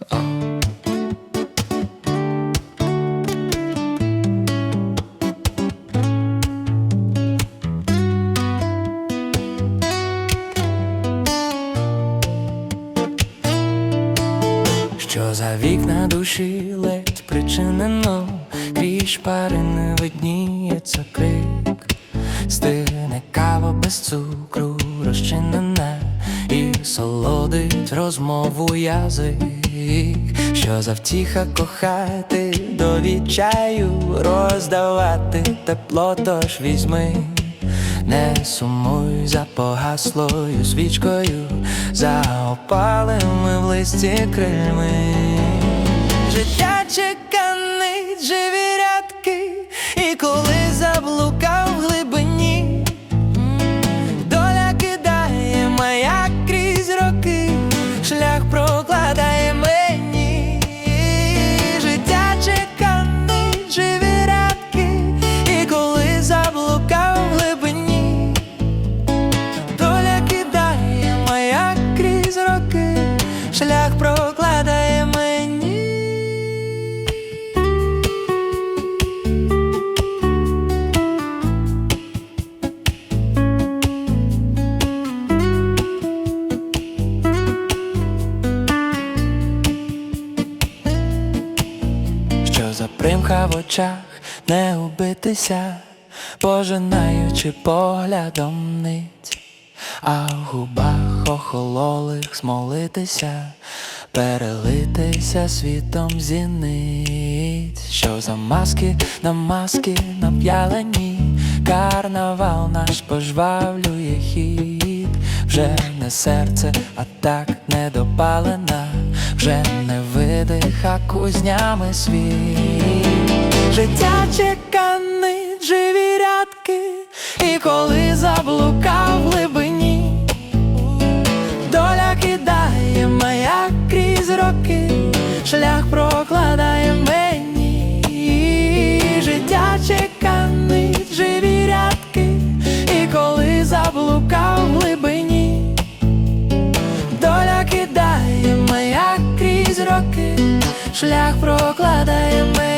Що за вікна душі ледь причинено, крізь шпарини видніється крик, стине кава без цукру розчинена і солодить розмову язик, що за втіха кохати до відчаю, роздавати тепло, тож візьми. Не сумуй за погаслою свічкою, за опалими в листі крильми. Життя чеканить живі рядки, і коли За примха в очах не убитися, пожинаючи поглядом нить, а в губах охололих смолитися, перелитися світом зінить, що за маски на маски нап'ялені, карнавал наш пожвавлює хід, вже не серце, а так недопалена, вже не видих, а кузнями світ. Життя чеканить шлях прокладає мені.